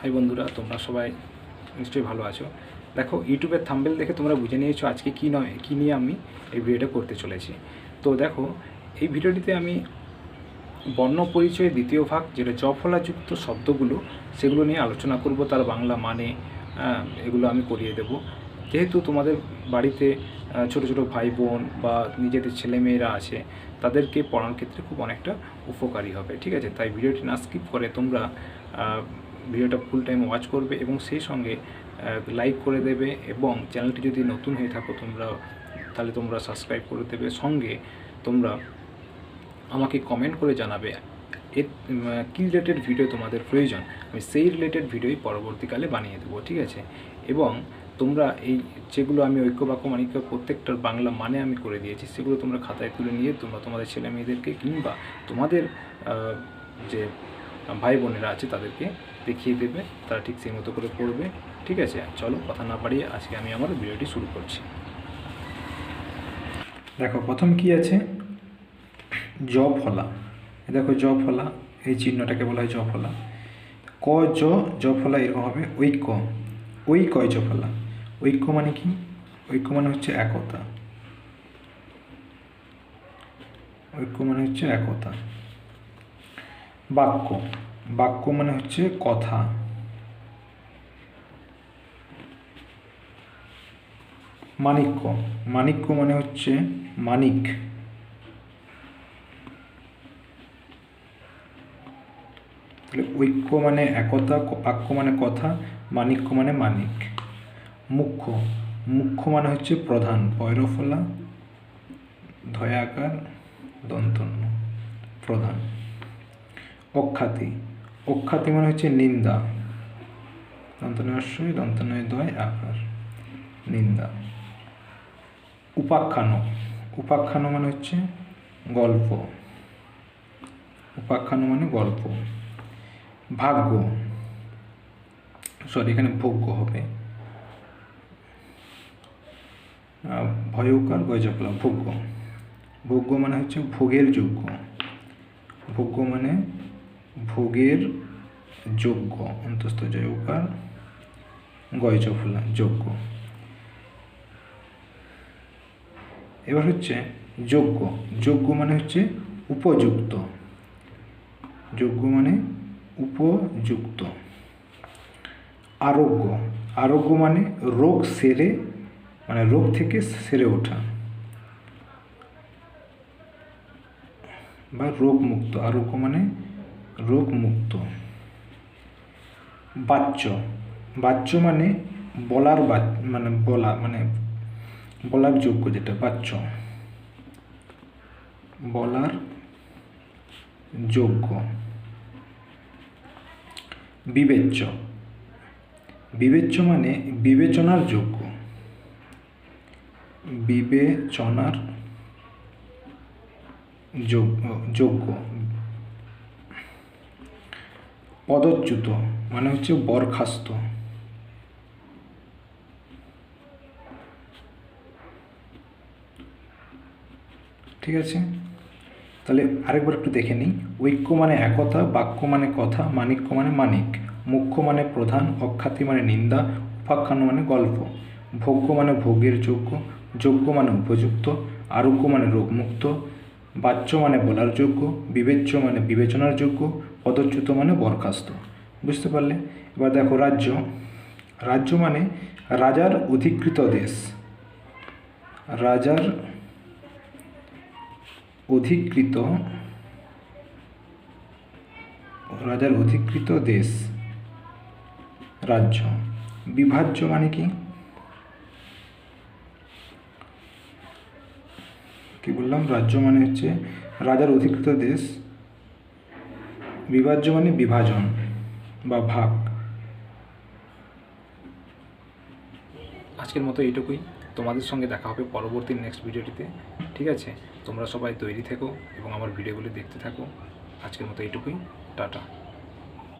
High বন্ধুরা, তোমরা সবাই নিশ্চয়ই ভালো আছো। দেখো, ইউটিউবের থাম্বেল দেখে তোমরা বুঝে নিয়েছো আজকে কী নয়, কী নিয়ে আমি এই ভিডিওটা করতে চলেছি। তো দেখো, এই ভিডিওটিতে আমি বর্ণ পরিচয়ের দ্বিতীয় ভাগ, যেটা জফলাযুক্ত শব্দগুলো, সেগুলো নিয়ে আলোচনা করব, তার বাংলা মানে এগুলো আমি করিয়ে দেব। যেহেতু তোমাদের বাড়িতে ছোট ছোট ভাই বোন বা নিজেদের ছেলেমেয়েরা আছে, তাদেরকে পড়ানোর ক্ষেত্রে খুব অনেকটা উপকারী হবে, ঠিক আছে? তাই ভিডিওটি না স্কিপ করে তোমরা ভিডিওটা ফুল টাইম ওয়াচ করবে এবং সেই সঙ্গে লাইক করে দেবে এবং চ্যানেলটি যদি নতুন হয়ে থাকো তোমরা, তাহলে তোমরা সাবস্ক্রাইব করে দেবে। সঙ্গে তোমরা আমাকে কমেন্ট করে জানাবে, এর কী রিলেটেড ভিডিও তোমাদের প্রয়োজন? আমি সেই রিলেটেড ভিডিওই পরবর্তীকালে বানিয়ে দেবো, ঠিক আছে? এবং তোমরা এই যেগুলো আমি ঐক্য বাক্য মানিক্য প্রত্যেকটার বাংলা মানে আমি করে দিয়েছি, সেগুলো তোমরা খাতায় তুলে নিয়ে তোমরা তোমাদের ছেলে মেয়েদেরকে কিংবা তোমাদের যে ভাই বোনেরা আছে তাদেরকে দেখিয়ে দেবে, তারা ঠিক সেই মতো করে পড়বে। ঠিক আছে? চলো কথা না বাড়িয়ে আজকে আমি আমার ভিডিওটি শুরু করছি। দেখো, প্রথম কি আছে? জ ফলা। দেখো জ ফলা। এই চিহ্নটাকে বলা হয় জ ফলা। ক, জ জ ফলা এরকম হবে, ঐক্য। ওই কয় জ ফলা। ঐক্য মানে কি? ঐক্য মানে হচ্ছে একতা। ঐক্য মানে হচ্ছে একতা। বাক্য। বাক্য মানে হচ্ছে কথা। মানিক্য মানিক্য মানে হচ্ছে মানিক। তাহলে ঐক্য মানে একতা, বাক্য মানে কথা মানিক্য মানে মানিক। মুখ্য। মুখ্য মানে হচ্ছে প্রধান, পয়রফলা, ধয়াকার, দন্তন্য, প্রধান। অখ্যাতি। অখ্যাতি মানে হচ্ছে নিন্দা। দন্তনয় দন্তনয় দয়, আকার। নিন্দা। উপাখ্যান। উপাখ্যান মানে হচ্ছে গল্প। উপাখ্যান মানে গল্প। ভাগ্য। সরি, এখানে ভোগ্য হবে। ভয়কার, গজপলা, ভোগ্য। ভোগ্য মানে হচ্ছে ভোগের যোগ্য। ভোগ্য মানে ভোগের যোগ্য, অন্তস্থ জয়কার গয়চফলা যোগ্য। এবার হচ্ছে যোগ্য। যোগ্য মানে হচ্ছে উপযুক্ত। যোগ্য মানে উপযুক্ত। আরোগ্য। আরোগ্য মানে রোগ সেরে মানে রোগ থেকে সেরে ওঠা। বা রোগ মুক্ত আরোগ্য মানে রোগ মুক্ত বাচ্য। বাচ্য মানে বলার বা মানে বলা মানে বলার যোগ্য যেটা, বাচ্য। বলার যোগ্য। বিবেচ্য। বিবেচ্য মানে বিবেচনার যোগ্য। বিবেচনার যোগ্য। পদচ্যুত মানে হচ্ছে বরখাস্ত। ঠিক আছে? তাহলে আরেকবার একটু দেখে নিই। ঐক্য মানে একতা, বাক্য মানে কথা, মানিক্য মানে মানিক। মুখ্য মানে প্রধান, অখ্যাতি মানে নিন্দা, উপাখ্যান মানে গল্প। ভোগ্য মানে ভোগের যোগ্য যোগ্য মানে উপযুক্ত, আরোগ্য মানে রোগমুক্ত, বাচ্য মানে বলার যোগ্য, বিবেচ্য মানে বিবেচনার যোগ্য পদচ্যুত মানে বরখাস্ত। বুঝতে পারলে? এবার দেখো রাজ্য। রাজ্য মানে রাজার অধিকৃত দেশ। রাজার অধিকৃত রাজার অধিকৃত দেশ। রাজ্য। বিভাজ্য মানে কি? কি বললাম? রাজ্য মানে হচ্ছে রাজার অধিকৃত দেশ। বিভাজ্য মানে বিভাজন বা ভাগ। আজকের মতো এইটুকুই। তোমাদের সঙ্গে দেখা হবে পরবর্তী নেক্সট ভিডিওটিতে। ঠিক আছে? তোমরা সবাই তৈরি থেকো এবং আমার ভিডিওগুলি দেখতে থাকো। আজকের মতো এইটুকুই। টাটা।